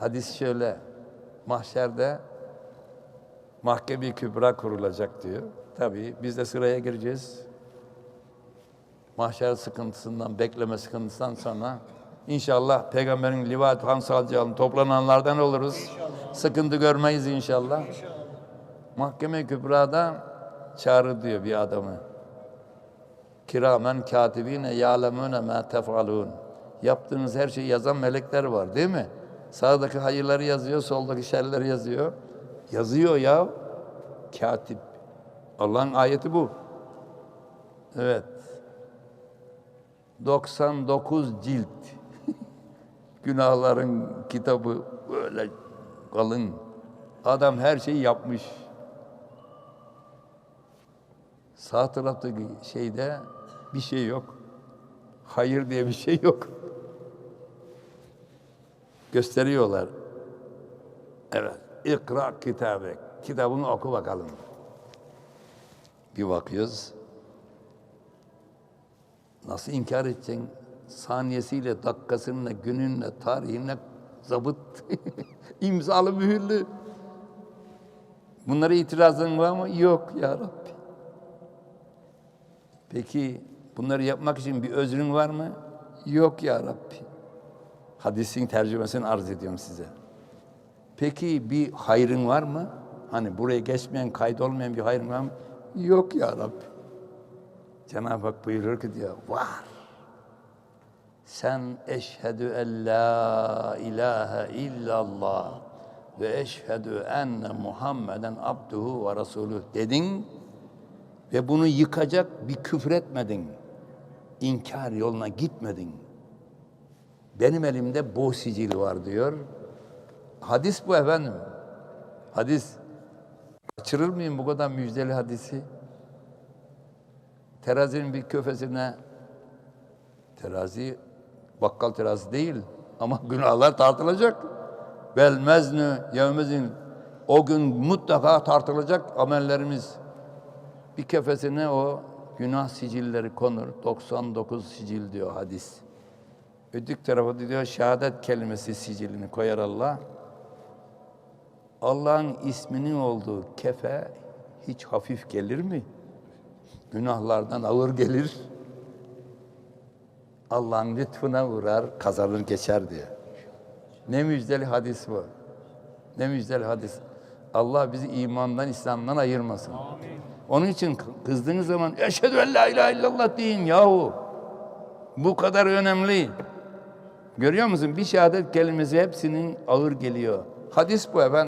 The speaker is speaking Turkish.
Hadis şöyle. Mahşerde mahkeme kübra kurulacak diyor. Tabii biz de sıraya gireceğiz. Mahşer sıkıntısından, bekleme sıkıntısından sonra inşallah peygamberin livat hans alacağını toplananlardan oluruz. Sıkıntı görmeyiz inşallah. Mahkeme kübrada çağrı diyor bir adamı. Kiramen katibine ya'lemune ma tef'alun. Yaptığınız her şeyi yazan melekler var değil mi? Sağdaki hayırları yazıyor, soldaki şerleri yazıyor. Yazıyor ya. Katip. Allah'ın ayeti bu. Evet. 99 cilt. Günahların kitabı böyle kalın. Adam her şeyi yapmış. Sağ taraftaki şeyde bir şey yok. Hayır diye bir şey yok. Gösteriyorlar. Evet. İkra kitabı. Kitabını oku bakalım. Bir bakıyoruz. Nasıl inkar edeceksin? Saniyesiyle, dakikasıyla, gününle, tarihine zabıt, imzalı mühürlü. Bunlara itirazın var mı? Yok ya Rabbi. Peki bunları yapmak için bir özrün var mı? Yok ya Rabbi. Hadisin tercümesini arz ediyorum size. Peki bir hayrın var mı? Hani buraya geçmeyen, kaydolmayan bir hayrın var mı? Yok ya Rabbi. Cenab-ı Hak buyurur ki diyor, var. Sen eşhedü en la ilahe illallah ve eşhedü enne Muhammeden abduhu ve resulü dedin ve bunu yıkacak bir küfür etmedin. İnkar yoluna gitmedin. Benim elimde bu sicil var diyor. Hadis bu efendim. Hadis. Kaçırır mıyım bu kadar müjdeli hadisi? Terazinin bir köfesine terazi bakkal terazi değil ama günahlar tartılacak. Vel meznü yevmezin o gün mutlaka tartılacak amellerimiz. Bir kefesine o günah sicilleri konur. 99 sicil diyor hadis. Ödük tarafı diyor şehadet kelimesi sicilini koyar Allah. Allah'ın isminin olduğu kefe hiç hafif gelir mi? Günahlardan ağır gelir. Allah'ın lütfuna uğrar, kazanır geçer diye. Ne müjdeli hadis bu. Ne müjdeli hadis. Allah bizi imandan, İslam'dan ayırmasın. Onun için kızdığınız zaman eşhedü en la ilahe illallah deyin yahu. Bu kadar önemli. Görüyor musun? Bir şehadet kelimesi hepsinin ağır geliyor. Hadis bu efendim.